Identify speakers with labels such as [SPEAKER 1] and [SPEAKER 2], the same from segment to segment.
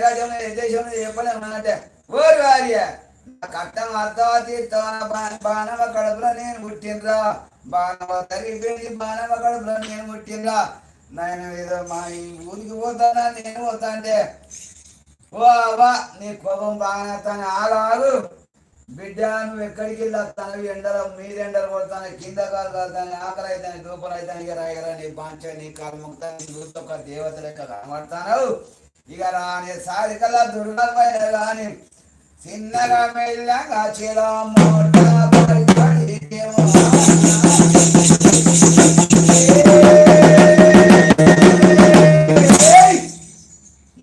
[SPEAKER 1] ఏ రాజ్యంలో ఏ దేశంలో చెప్పలేము అంటే ఓరి వార్య కట్టం అర్థవతి బాణవ కడుపులో నేను పుట్టినరా బాణవ తరిగిపోయింది బాణవ కడుపులో నేను పుట్టినరా నేను ఏదో మా ఈ ఊరికి పోతానా నేను పోతా అంటే ఓ అవ్వా నీ కోపం బాగా తన ఆగాగు బిడ్డ నువ్వు ఎక్కడికి వెళ్ళొస్తాను ఎండలు మీద ఎండలు కొడతాను కింద కాలు కాలుతాను ఆకలి అవుతాను దూపలు అవుతాను ఇక రాయరా నీ పాంచ నీ కాలు ముక్త నీ ఒక దేవత లెక్క కనబడతాను ఇక రాని సారి కల్లా రాని చిన్నగా మెల్లగా చిలా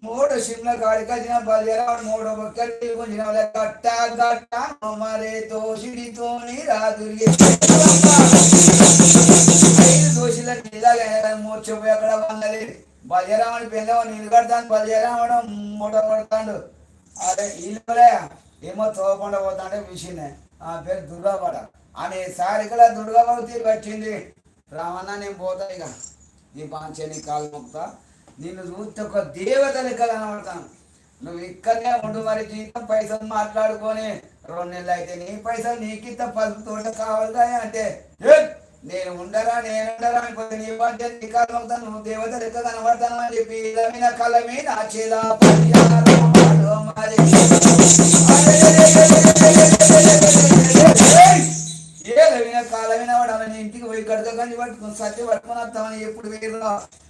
[SPEAKER 1] మూడు సిమ్ల కాడికి వచ్చిన బలిరాడు మూడు బొక్కలు కొంచెం గట్ట గట్ట మరే దోషిడితో రాదురి. వందలి బలిరాముడి పెళ్ళ నీళ్ళు కడతాను బలిరాముడు మూట కొడతాడు. అదే ఇల్లులే ఏమో తోపండ పోతాడే విషయనే ఆ పేరు దుర్గాపడ అని ఇక్కడ దుర్గాపడ తీరు వచ్చింది రామన్న నేను పోతా ఇక. నీ పాంచేని కాలు మొక్కుతా నిన్ను చూస్తే ఒక దేవత లెక్క కనబడతాను. నువ్వు ఇక్కడనే ఉండు మరి జీతం పైసలు మాట్లాడుకొని రెండు నెలలు అయితే నీ పైసలు నీకింత పసుపు తోట కావాలి అంటే. "ఏ, నేను ఉండరా నేను ఉండరా నీ నీ నువ్వు దేవత లెక్క కనబడతాను అని చెప్పి ఇలా కలమే నా చేలా ఏ లవిన కాలమైన వాడు ఇంటికి పోయి కడతా కానీ పట్టుకుని సత్య పట్టుకుని వస్తామని ఎప్పుడు వేరు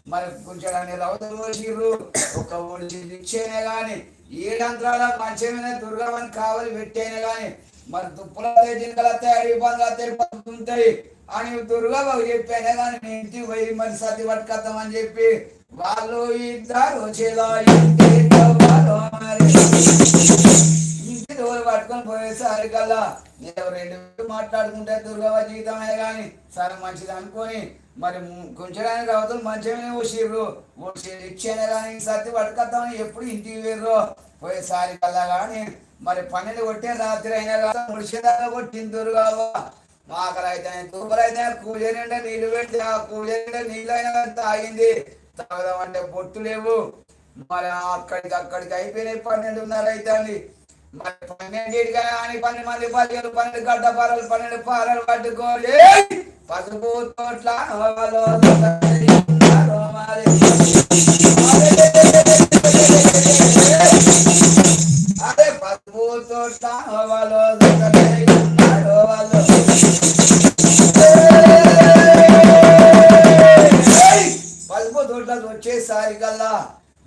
[SPEAKER 1] మరి కొంచెం ఆయన రవతలు పోసిర్రు ఒక ఒడిచి ఇచ్చేనే గాని ఏడంత్రాల మంచమైన దుర్గమని కావలి పెట్టేనే గాని మరి దుప్పుల జింకలు వస్తాయి అడిగి పనులు వస్తాయి పడుతుంటాయి అని దుర్గాబాబు చెప్పానే కానీ నేను ఇంటికి పోయి మరి సతి పట్టుకొద్దామని చెప్పి వాళ్ళు ఇద్దరు ఇంటి పట్టుకొని పోయేసరి కల్లా నేను రెండు వేలు మాట్లాడుకుంటే దుర్గవ జీవితమే కానీ సరే మంచిది అనుకొని మరి కొంచెడానికి అవతలు మంచిగానే ఓ ఊసి ఇచ్చేనే కానీ సతి పట్టుకొద్దామని ఎప్పుడు ఇంటికి వేర్రు పోయేసారి కల్లా కానీ మరి పన్నెండు కొట్టే రాత్రి అయినా కదా ముడిచేదాకా కొట్టిందురు దుర్గావ ఆకలి అయితే తూపలు అయితే కూలి నీళ్ళు పెడితే ఆ కూలి నీళ్ళు అయినా తాగింది. తాగదామంటే బొట్టు లేవు. మరి అక్కడికి అక్కడికి అయిపోయినాయి పన్నెండున్నర అవుతుంది మరి పన్నెండింటికి కానీ పన్నెండు మంది పదిహేను పన్నెండు గడ్డ పారలు పన్నెండు పారలు పట్టుకోలే పసుపు తోట్ల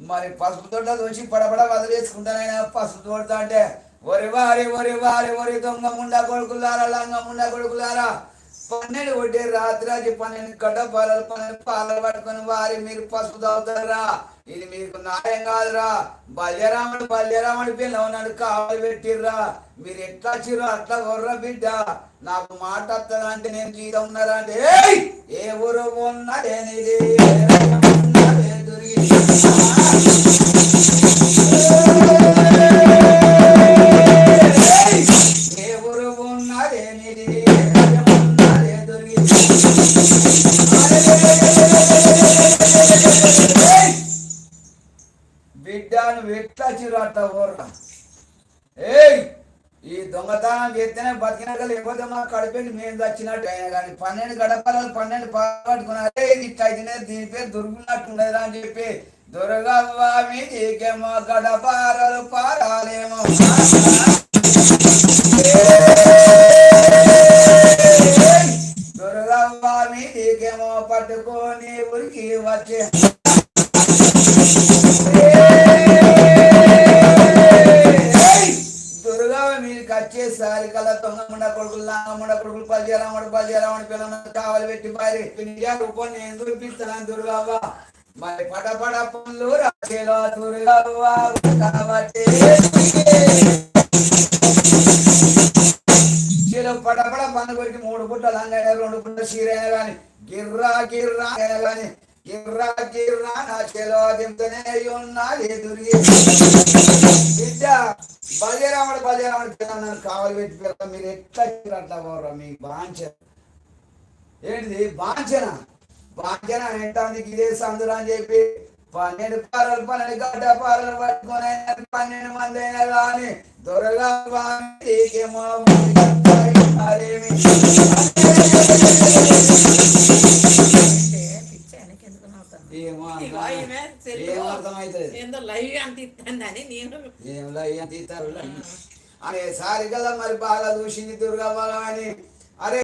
[SPEAKER 1] మరి పసుపు తోటలు వచ్చి పడబడ వదిలేసుకుంటానైనా పసుపు తోట అంటే ఒరి వారి ఒరి వారి ఒరి దొంగ ముండ కొడుకులారా లంగ ముండా కొడుకులారా? పన్నెండు కొట్టే రాత్రి పన్నెండు కట్ట పాలలు పన్నెండు పాలలు పట్టుకొని వారి మీరు పసుపు తాగుతారా? ఇది మీకు న్యాయం కాదురా. బల్యరాముడు బల్యరాముడి పిల్ల ఉన్నాడు కావాలి పెట్టిర్రా. మీరు ఎట్లా వచ్చిర్రో అట్లా కొర్ర బిడ్డ. నాకు మాట వస్తుందంటే నేను జీతం ఉన్నారా అంటే ఏ ఊరు ఉన్నదేనిది నువ్వు ఎట్లా చిరాట ఊర్రా ఏయ్ ఈ దొంగతనం చేస్తేనే బతికినాక లేకపోతే మా కడిపెట్టి మేము చచ్చినట్టు అయినా కానీ పన్నెండు గడపలు పన్నెండు పాలు పట్టుకున్నారే. ఇది ఇట్లా అయితేనే దీని పేరు దొరుకున్నట్టుండదు అని చెప్పి దొరగవ్వ మీకేమో గడపారలు పారాలేమో. దొరగవ్వ మీకేమో పట్టుకొని ఉరికి వచ్చే. దుర్గా మీకు వచ్చేసారి కల్లా తొంగముండ కొడుకులు నాగముండ కొడుకులు పది పల్జరాముడు పిల్లలు కావాలి పెట్టి పారి నేను చూపిస్తాను దుర్గావ్వ? మరి పడపడ పనులు రాసేలో దుర్గావ్వ కాబట్టి పడపడ పటపడ కొరికి మూడు పుట్టలు అంగైనా రెండు పుట్ట చీరైనా కానీ గిర్రా గిర్రా అయినా కానీ గిర్రా గిర్రా నా చేలో దింతనే ఉన్నది దుర్గి బిడ్డ బలిరాముడు బలిరాముడు పిల్లలు కావాలి పెట్టి పిల్లలు మీరు ఎట్లా చీర అట్లా పోరా మీ బాంచ ఏంటిది? బాంచనా బాంచన ఎంటాంది ఇదే సందులు అని చెప్పి పన్నెండు పారలు పన్నెండు గడ్డ పారలు పట్టుకొని పన్నెండు మంది అయినా కానీ దొరగా వాకేమో అదేమి
[SPEAKER 2] అంటే పిచ్చి ఆయనకి ఎందుకు నవ్వుతాను?
[SPEAKER 1] ఏమో
[SPEAKER 2] ఇగో
[SPEAKER 1] అర్థం-
[SPEAKER 2] ఈమె సెల్లు
[SPEAKER 1] ఏం అర్థమవుతుంది
[SPEAKER 2] ఏందో లైవ్ అంత ఇస్తుందని నేను
[SPEAKER 1] ఏం లయ్య తీస్తారు అనే సారి కదా మరి బాగా చూసింది దుర్గమ్మ అని